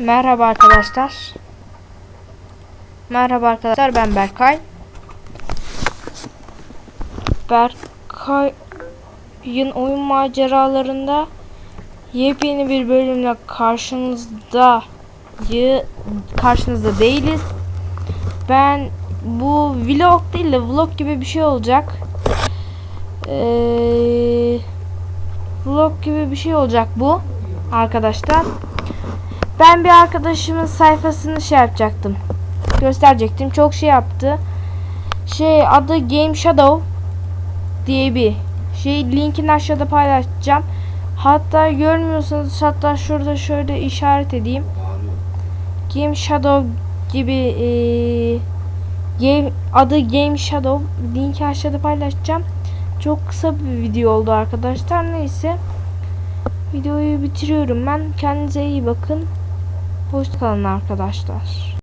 Merhaba arkadaşlar. Merhaba arkadaşlar ben Berkay. Berkay'ın oyun maceralarında yepyeni bir bölümle karşınızda karşınızda değiliz. Ben bu vlog değil de vlog gibi bir şey olacak. Ee, vlog gibi bir şey olacak bu arkadaşlar. Ben bir arkadaşımın sayfasını şey yapacaktım. Gösterecektim. Çok şey yaptı. Şey adı Game Shadow diye bir şey linkini aşağıda paylaşacağım. Hatta görmüyorsanız hatta şurada şöyle işaret edeyim. Game Shadow gibi eee, game, adı Game Shadow linki aşağıda paylaşacağım. Çok kısa bir video oldu arkadaşlar. Neyse. Videoyu bitiriyorum ben. Kendinize iyi bakın. Hoşçakalın arkadaşlar.